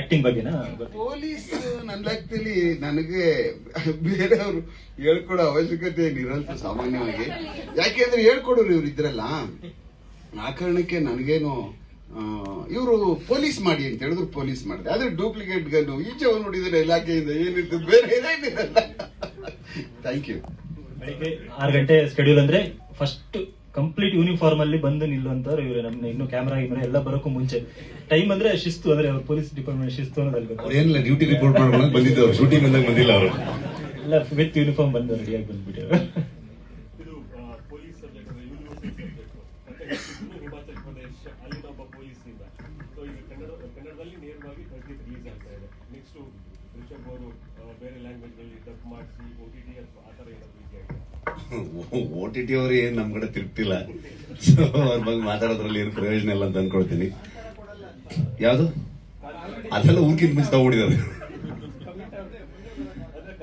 Acting ಬಗ್ಗೆನಾ? Police ನನ್ನ ಲೆಕ್ಕದಲ್ಲಿ ನನಗೆ ಬೇರೆಯವರು ಹೇಳ್ಕೊಡೋ ಅವಶ್ಯಕತೆ ಏನಿರಲ್ಲ ಸಾಮಾನ್ಯವಾಗಿ. ಯಾಕೆಂದ್ರೆ ಹೇಳ್ಕೊಡೋರು ಇವ್ರು ಇದ್ರಲ್ಲ ಆ ಕಾರಣಕ್ಕೆ ನನಗೇನು ಇವರು ಪೊಲೀಸ್ ಮಾಡಿ ಅಂತ ಹೇಳಿದ್ರು ಪೊಲೀಸ್ ಮಾಡಿದೆ. ಆದ್ರೆ ಡೂಪ್ಲಿಕೇಟ್ ಗನ್ನು ಈಚೆ ಅವ್ರು ನೋಡಿದ್ರೆ ಇಲಾಖೆಯಿಂದ ಏನಿತ್ತು ಬೇರೆ ಥ್ಯಾಂಕ್ ಯು ಬೆಳಿಗ್ಗೆ ಆರು ಗಂಟೆ ಸ್ಕೆಡ್ಯೂಲ್ ಅಂದ್ರೆ ಫಸ್ಟ್ ಕಂಪ್ಲೀಟ್ ಯೂನಿಫಾರ್ಮ್ ಅಲ್ಲಿ ಬಂದು ನಿಲ್ಲುವಂತವ್ರು ಇವ್ರೆ ನಮ್ಮ ಇನ್ನು ಕ್ಯಾಮರಾ ಗಿಮ್ರಾ ಎಲ್ಲ ಬರೋಕ್ಕೂ ಮುಂಚೆ. ಟೈಮ್ ಅಂದ್ರೆ ಶಿಸ್ತು ಅಂದ್ರೆ ಅವ್ರ ಪೊಲೀಸ್ ಡಿಪಾರ್ಟ್ಮೆಂಟ್ ಶಿಸ್ತು ಅನ್ನೋದು ಅವ್ರು ಏನಿಲ್ಲ ಡ್ಯೂಟಿ ರಿಪೋರ್ಟ್ ಮಾಡ್ಕೊಂಡು ಬಂದಿದ್ದವ್ರು ಶೂಟಿಂಗ್ ಅಂದಾಗ ಬಂದಿಲ್ಲ ಅವರು. ಎಲ್ಲ ವಿತ್ ಯೂನಿಫಾರ್ಮ್ ಬಂದು ರೆಡಿಯಾಗಿ ಬಂದ್ಬಿಟ್ಟು. ಇದು ಪೊಲೀಸ್ ಸಬ್ಜೆಕ್ಟ್ ಅಂದ್ರೆ ಯೂನಿವರ್ಸಿಟಿ ಸಬ್ಜೆಕ್ಟ್. ಮತ್ತೆ ಇದು ಹಿಮಾಚಲ್ ಪ್ರದೇಶ್ ಅಲ್ಲಿನ ಒಬ್ಬ ಪೊಲೀಸ್ ಇಂದ ಸೊ ಈಗ ಕನ್ನಡ ಕನ್ನಡದಲ್ಲಿ ನೇರವಾಗಿ ರಿಲೀಸ್ ಆಗ್ತಾ ಇದೆ. ನೆಕ್ಸ್ಟ್ ರಿಷಬ್ ಬೇರೆ ಓ ಟಿ ಟಿ ಆ ಥರ ಏನಾದ್ರು ಅವರು ಏನ್ ನಮ್ ಕಡೆ ತಿರುಗ್ತಿಲ್ಲ. ಸೊ ಅವ್ರ ಬಗ್ಗೆ ಮಾತಾಡೋದ್ರಲ್ಲಿ ಏನು ಪ್ರಯೋಜನ ಇಲ್ಲ ಅಂತ ಅನ್ಕೊಳ್ತೀನಿ. ಯಾವುದು? ಅದೆಲ್ಲ ಊರ್ಕಿಂತ ಮುಂಚೆ ತಗೊಂಡಿದ್ದಾರೆ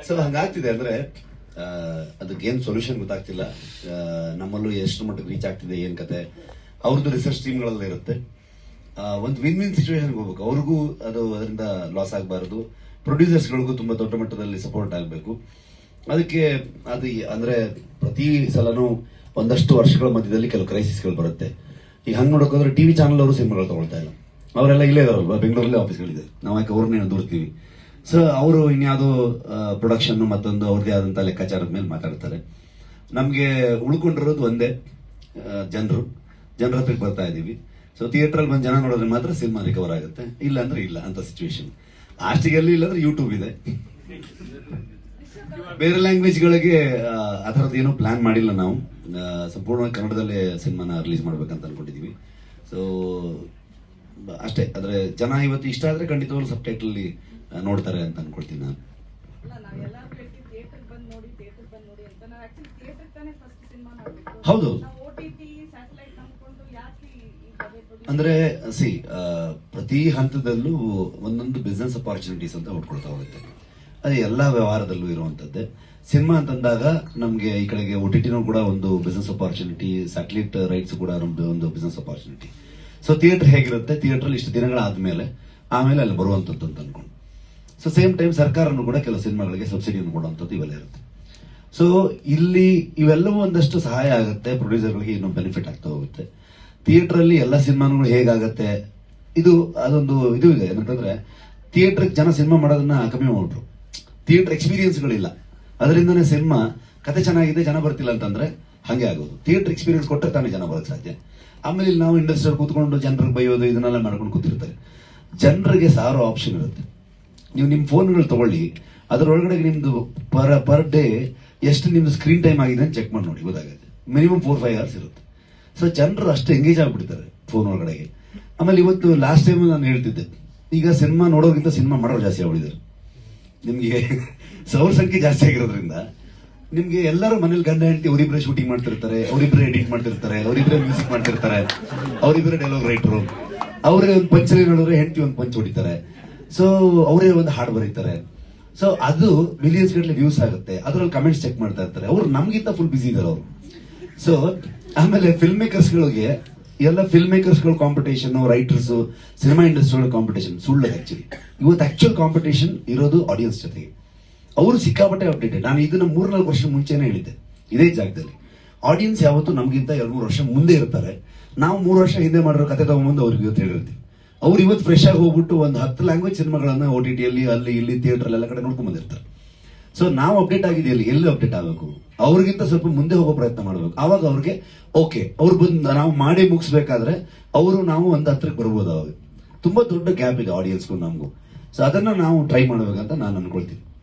ಸೊ ಹಂಗಾಗ್ತಿದೆ ಅಂದ್ರೆ ಅದಕ್ಕೇನು ಸೊಲ್ಯೂಷನ್ ಗೊತ್ತಾಗ್ತಿಲ್ಲ. ನಮ್ಮಲ್ಲೂ ಎಷ್ಟು ಮಟ್ಟಿಗೆ ರೀಚ್ ಆಗ್ತಿದೆ, ಏನ್ ಕತೆ. ಅವ್ರದ್ದು ರಿಸರ್ಚ್ ಟೀಮ್ಗಳೆಲ್ಲ ಇರುತ್ತೆ. ಒಂದು ವಿನ್ ವಿನ್ ಸಿಚುವೇಶನ್ ಹೋಗ್ಬೇಕು. ಅವ್ರಿಗೂ ಅದು ಅದರಿಂದ ಲಾಸ್ ಆಗಬಾರದು. ಪ್ರೊಡ್ಯೂಸರ್ಸ್ಗಳಿಗೂ ತುಂಬಾ ದೊಡ್ಡ ಮಟ್ಟದಲ್ಲಿ ಸಪೋರ್ಟ್ ಆಗಬೇಕು. ಅದಕ್ಕೆ ಅದು ಅಂದರೆ ಪ್ರತಿ ಸಲನೂ ಒಂದಷ್ಟು ವರ್ಷಗಳ ಮಧ್ಯದಲ್ಲಿ ಕೆಲವು ಕ್ರೈಸಿಸ್ಗಳು ಬರುತ್ತೆ. ಈಗ ಹಂಗೆ ನೋಡೋಕೋದ್ರೆ ಟಿವಿ ಚಾನಲ್ ಅವರು ಸಿನಿಮಾಗಳು ತಗೊಳ್ತಾ ಇಲ್ಲ. ಅವರೆಲ್ಲ ಇಲ್ಲೇ ಇದಾರಲ್ವಾ ಬೆಂಗಳೂರಲ್ಲೇ ಆಫೀಸ್ಗಳಿದೆ ನಾವು ಯಾಕೆ ಅವ್ರನ್ನೇ ದೂರ್ತೀವಿ? ಸೊ ಅವರು ಇನ್ಯಾವುದೋ ಪ್ರೊಡಕ್ಷನ್ ಮತ್ತೊಂದು ಅವ್ರದೇ ಆದಂಥ ಲೆಕ್ಕಾಚಾರದ ಮೇಲೆ ಮಾತಾಡ್ತಾರೆ. ನಮಗೆ ಉಳ್ಕೊಂಡಿರೋದು ಒಂದೇ ಜನರು. ಜನರ ಹತ್ರಕ್ಕೆ ಬರ್ತಾ ಇದೀವಿ. ಸೊ ಥಿಯೇಟರ್ ಅಲ್ಲಿ ಬಂದು ಜನ ನೋಡಿದ್ರೆ ಮಾತ್ರ ಸಿನಿಮಾ ರಿಕವರ್ ಆಗುತ್ತೆ. ಇಲ್ಲ ಅಂದ್ರೆ ಇಲ್ಲ ಅಂತ ಸಿಚುವೇಶನ್ ಲಾಸ್ಟಿಗೆ ಎಲ್ಲಿ ಇಲ್ಲ ಅಂದ್ರೆ ಯೂಟ್ಯೂಬ್ ಇದೆ. ಬೇರೆ ಲ್ಯಾಂಗ್ವೇಜ್ಗಳಿಗೆ ಆ ಥರದ್ದು ಏನೂ ಪ್ಲಾನ್ ಮಾಡಿಲ್ಲ ನಾವು. ಸಂಪೂರ್ಣವಾಗಿ ಕನ್ನಡದಲ್ಲೇ ಸಿನಿಮಾನ ರಿಲೀಸ್ ಮಾಡ್ಬೇಕಂತ ಅನ್ಕೊಂಡಿದೀವಿ. ಸೊ ಅಷ್ಟೇ. ಆದ್ರೆ ಜನ ಇವತ್ತು ಇಷ್ಟ ಆದ್ರೆ ಖಂಡಿತವಾಗ್ಲೂ ಸಬ್ ಟೈಟಲ್ ನೋಡ್ತಾರೆ ಅಂತ ಅನ್ಕೊಳ್ತೀನಿ ನಾನು. ಅಲ್ಲ ಅಂದ್ರೆ ಸಿ ಪ್ರತಿ ಹಂತದಲ್ಲೂ ಒಂದೊಂದು ಬಿಸ್ನೆಸ್ ಅಪಾರ್ಚುನಿಟೀಸ್ ಅಂತ ಹುಡ್ಕೊಳ್ತಾ ಹೋಗುತ್ತೆ. ಅದು ಎಲ್ಲಾ ವ್ಯವಹಾರದಲ್ಲೂ ಇರುವಂತದ್ದೇ. ಸಿನಿಮಾ ಅಂತಂದಾಗ ನಮ್ಗೆ ಈ ಕಡೆಗೆ ಒ ಟಿ ಕೂಡ ಒಂದು ಬಿಸ್ನೆಸ್ ಅಪಾರ್ಚುನಿಟಿ ಸ್ಯಾಟಲೈಟ್ ರೈಟ್ಸ್ ಕೂಡ ನಮ್ದು ಒಂದು ಬಿಸ್ನೆಸ್ ಅಪಾರ್ಚುನಿಟಿ ಸೊ ಥಿಯೇಟರ್ ಹೇಗಿರುತ್ತೆ? ಥಿಯೇಟರ್ ಇಷ್ಟು ದಿನಗಳಾದ್ಮೇಲೆ ಆಮೇಲೆ ಅಲ್ಲಿ ಬರುವಂತದ್ದು ಅಂತ ಅನ್ಕೊಂಡು. ಸೊ ಸೇಮ್ ಟೈಮ್ ಸರ್ಕಾರನು ಕೂಡ ಕೆಲವು ಸಿನಿಮಾಗಳಿಗೆ ಸಬ್ಸಿಡಿಯನ್ನು ಕೊಡುವಂಥದ್ದು ಇವೆಲ್ಲ ಇರುತ್ತೆ. ಸೊ ಇಲ್ಲಿ ಇವೆಲ್ಲವೂ ಒಂದಷ್ಟು ಸಹಾಯ ಆಗುತ್ತೆ ಪ್ರೊಡ್ಯೂಸರ್ಗಳಿಗೆ ಇನ್ನೂ ಬೆನಿಫಿಟ್ ಆಗ್ತಾ ಹೋಗುತ್ತೆ. ಥಿಯೇಟರ್ ಅಲ್ಲಿ ಎಲ್ಲ ಸಿನಿಮಾಗಳು ಹೇಗಾಗತ್ತೆ? ಇದು ಅದೊಂದು ಇದು ಇದೆ, ಏನಂತಂದ್ರೆ ಥಿಯೇಟರ್ ಜನ ಸಿನಿಮಾ ಮಾಡೋದನ್ನ ಕಮ್ಮಿ ಮಾಡ್ಬಿಟ್ರು. ಥಿಯೇಟರ್ ಎಕ್ಸ್ಪೀರಿಯನ್ಸ್ಗಳಿಲ್ಲ. ಅದರಿಂದನೇ ಸಿನಿಮಾ ಕತೆ ಚೆನ್ನಾಗಿದೆ, ಜನ ಬರ್ತಿಲ್ಲ ಅಂತಂದ್ರೆ ಹಂಗೆ ಆಗೋದು. ಥಿಯೇಟರ್ ಎಕ್ಸ್ಪೀರಿಯನ್ಸ್ ಕೊಟ್ಟರೆ ತಾನೇ ಜನ ಬರೋಕ್ಕೆ ಸಾಧ್ಯ. ಆಮೇಲೆ ನಾವು ಇಂಡಸ್ಟ್ರಿಯಲ್ಲಿ ಕೂತ್ಕೊಂಡು ಜನರಿಗೆ ಬೈಯೋದು, ಇದನ್ನೆಲ್ಲ ಮಾಡ್ಕೊಂಡು ಕೂತಿರ್ತಾರೆ. ಜನರಿಗೆ ಸಾವಿರ ಆಪ್ಷನ್ ಇರುತ್ತೆ. ನೀವು ನಿಮ್ಮ ಫೋನ್ಗಳು ತಗೊಳ್ಳಿ, ಅದರೊಳಗಡೆ ನಿಮ್ದು ಪರ್ ಪರ್ ಡೇ ಎಷ್ಟು ನಿಮ್ದು ಸ್ಕ್ರೀನ್ ಟೈಮ್ ಆಗಿದೆ ಅಂತ ಚೆಕ್ ಮಾಡಿ ನೋಡಿ, ಗೊತ್ತಾಗುತ್ತೆ. ಮಿನಿಮಮ್ ಫೋರ್ ಫೈವ್ ಅವರ್ಸ್ ಇರುತ್ತೆ. ಸೊ ಜನರು ಅಷ್ಟು ಎಂಗೇಜ್ ಆಗ್ಬಿಡ್ತಾರೆ ಫೋನ್ ಒಳಗಡೆಗೆ. ಆಮೇಲೆ ಇವತ್ತು ಲಾಸ್ಟ್ ಟೈಮ್ ನಾನು ಹೇಳ್ತಿದ್ದೆ, ಈಗ ಸಿನಿಮಾ ನೋಡೋಕ್ಕಿಂತ ಸಿನಿಮಾ ಮಾಡೋರು ಜಾಸ್ತಿ ಆಗ್ಬಿಟ್ಟಿದ್ದಾರೆ. ನಿಮ್ಗೆ ಸೌರ ಸಂಖ್ಯೆ ಜಾಸ್ತಿ ಆಗಿರೋದ್ರಿಂದ ನಿಮ್ಗೆ ಎಲ್ಲರೂ ಮನೇಲಿ ಗಂಡ ಹೆಂಡತಿ ಅವರಿಬ್ಬರೇ ಶೂಟಿಂಗ್ ಮಾಡ್ತಿರ್ತಾರೆ ಅವರಿಬ್ಬರೇ ಎಡಿಟ್ ಮಾಡ್ತಿರ್ತಾರೆ ಅವರಿಬ್ಬರೇ ಮ್ಯೂಸಿಕ್ ಮಾಡ್ತಿರ್ತಾರೆ ಅವರಿಬ್ಬರೇ ಡೈಲಾಗ್ ರೈಟರು ಅವರೇ ಒಂದು ಪಂಚ್ ನೋಡಿದ್ರೆ ಹೆಂಡತಿ ಒಂದು ಪಂಚ್ ಹೊಡಿತಾರೆ. ಸೊ ಅವರೇ ಒಂದು ಹಾಡು ಬರೀತಾರೆ. ಸೊ ಅದು ಮಿಲಿಯನ್ಸ್ ಗಟ್ಟಲೆ ವ್ಯೂಸ್ ಆಗುತ್ತೆ. ಅದರಲ್ಲಿ ಕಮೆಂಟ್ಸ್ ಚೆಕ್ ಮಾಡ್ತಾ ಇರ್ತಾರೆ. ಅವ್ರು ನಮ್ಗಿಂತ ಫುಲ್ ಬಿಸಿ ಇದಾರೆ ಅವರು. ಸೊ ಆಮೇಲೆ ಫಿಲ್ಮ್ ಮೇಕರ್ಸ್ಗಳಿಗೆ ಎಲ್ಲ film ಮೇಕರ್ಸ್ಗಳ competition writers cinema industry competition ಸುಳ್ಳು ಆಕ್ಚುಲಿ ಇವತ್ತು ಆಕ್ಚುಲ್ ಕಾಂಪಿಟೇಷನ್ ಇರೋದು ಆಡಿಯನ್ಸ್ ಜೊತೆಗೆ. ಅವರು ಸಿಕ್ಕಾಪಟ್ಟೆ ಅಪ್ಡೇಟ್ ನಾನು ಇದನ್ನ ಮೂರ್ನಾಲ್ಕು ವರ್ಷ ಮುಂಚೆನೆ ಹೇಳಿದ್ದೆ, ಇದೇ ಜಾಗದಲ್ಲಿ. ಆಡಿಯನ್ಸ್ ಯಾವತ್ತು ನಮಗಿಂತ ಎರಡು ಮೂರು ವರ್ಷ ಮುಂದೆ ಇರ್ತಾರೆ. ನಾವು ಮೂರು ವರ್ಷ ಹಿಂದೆ ಮಾಡಿರೋ ಕತೆ ತಗೊಂಬಂದು ಅವ್ರಿಗೆ ಇವತ್ತು ಹೇಳಿರ್ತೀವಿ. ಅವ್ರು ಇವತ್ತು ಫ್ರೆಶ್ ಆಗಿ ಹೋಗ್ಬಿಟ್ಟು ಒಂದು ಹತ್ತು ಲ್ಯಾಂಗ್ವೇಜ್ ಸಿನಿಮಾಗಳನ್ನ ಓ ಟಿ ಟಿಯಲ್ಲಿ ಅಲ್ಲಿ ಇಲ್ಲಿ ಥಿಯೇಟರ್ ಎಲ್ಲ ಕಡೆ ನೋಡ್ಕೊಂಡ್ ಬಂದಿರ್ತಾರೆ ಸೊ ನಾವು ಅಪ್ಡೇಟ್ ಆಗಿದೆಯಲ್ಲಿ ಎಲ್ಲಿ ಅಪ್ಡೇಟ್ ಆಗಬೇಕು? ಅವ್ರಿಗಿಂತ ಸ್ವಲ್ಪ ಮುಂದೆ ಹೋಗೋ ಪ್ರಯತ್ನ ಮಾಡಬೇಕು. ಅವಾಗ ಅವ್ರಿಗೆ ಓಕೆ ಅವ್ರು ಬಂದು, ನಾವು ಮಾಡಿ ಮುಗಿಸ್ಬೇಕಾದ್ರೆ ಅವರು, ನಾವು ಒಂದು ಹತ್ರಕ್ಕೆ ಬರ್ಬೋದು ಅವಾಗ. ತುಂಬಾ ದೊಡ್ಡ ಗ್ಯಾಪ್ ಇದೆ ಆಡಿಯನ್ಸ್ಗೂ ನಮಗೂ. ಸೊ ಅದನ್ನ ನಾವು ಟ್ರೈ ಮಾಡ್ಬೇಕಂತ ನಾನು ಅನ್ಕೊಳ್ತೀನಿ.